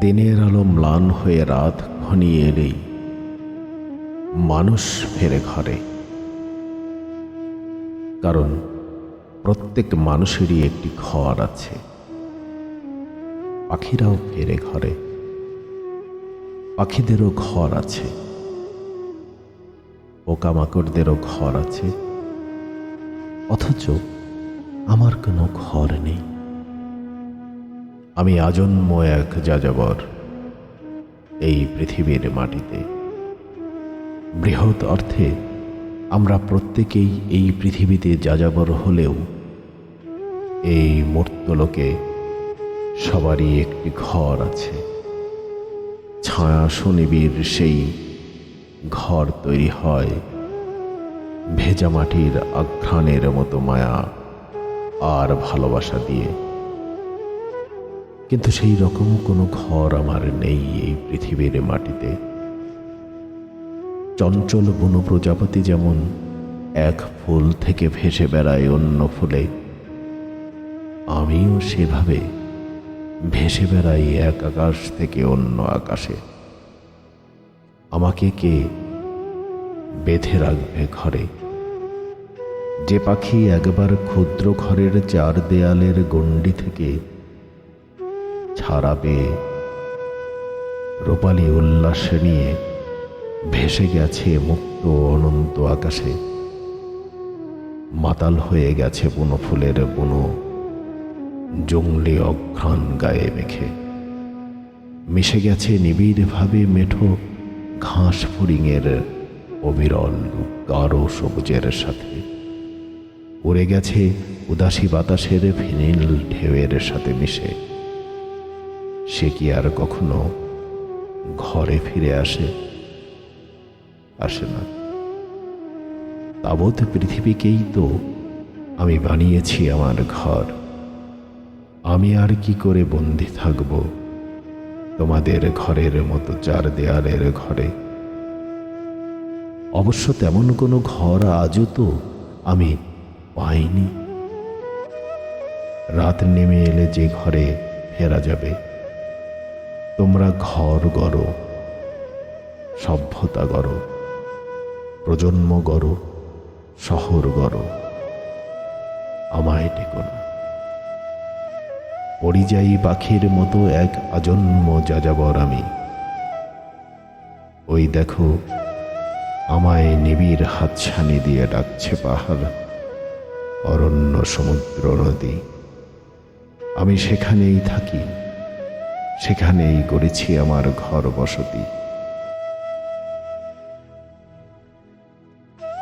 দিনের আলো ম্লান হয়ে রাত ঘনিয়ে এলেই মানুষ ফেরে ঘরে। কারণ প্রত্যেক মানুষেরই একটি ঘর আছে। পাখিরাও ফেরে ঘরে। পাখিদেরও ঘর আছে। পোকামাকড়দেরও ঘর আছে। অথচ আমার কোনো ঘর নেই। আমি আজন্ম এক যাযাবর এই পৃথিবীর মাটিতে। বৃহৎ অর্থে আমরা প্রত্যেকেই এই পৃথিবীতে যাযাবর হলেও এই মূর্তলোকে সবারই একটি ঘর আছে। ছায়া সুনিবির সেই ঘর তৈরি হয় ভেজা মাটির আঘ্রাণের মতো মায়া আর ভালোবাসা দিয়ে। কিন্তু সেই রকম কোনো ঘর আমার নেই এই পৃথিবীর মাটিতে। চঞ্চল বন প্রজাপতি যেমন এক ফুল থেকে ভেসে বেড়ায় অন্য ফুলে, আমিও সেভাবে ভেসে বেড়াই এক আকাশ থেকে অন্য আকাশে। আমাকে কে বেঁধে রাখবে ঘরে? যে পাখি একবার ক্ষুদ্র ঘরের চার দেয়ালের গণ্ডি থেকে ছাড়া পেয়ে রূপালী উল্লাস নিয়ে ভেসে গেছে মুক্ত অনন্ত আকাশে। মাতাল হয়ে গেছে বুনো ফুলের বুনো জঙ্গলি অঘ্রাণ গায়ে মেখে। মিশে গেছে নিবিড়ভাবে মেঠো ঘাস ফড়িংয়ের অবিরল গাঢ় সবুজের সাথে। উড়ে গেছে উদাসী বাতাসের ফিনিল ঢেউয়ের সাথে মিশে। সে কি আর কখনো ঘরে ফিরে আসে? আসে না। তাবৎ পৃথিবীকেই তো আমি বানিয়েছি আমার ঘর। আমি আর কি করে বন্দি থাকব তোমাদের ঘরের মতো চার দেয়ালের ঘরে? অবশ্য তেমন কোনো ঘর আজও তো আমি পাইনি। রাত নেমে এলে যে ঘরে ফেরা যাবে তোমরা ঘর গড়ো, সভ্যতা গড়ো, প্রজন্ম গড়ো, শহর গড়ো, আমায় টেকো না। পরিযায়ী পাখির মতো এক আজন্ম যাযাবর আমি। ওই দেখো, আমায় নিবিড় হাতছানি দিয়ে ডাকছে পাহাড়, অরণ্য সমুদ্র নদী। আমি সেখানেই থাকি। সেখানেই করেছি আমার ঘর বসতি।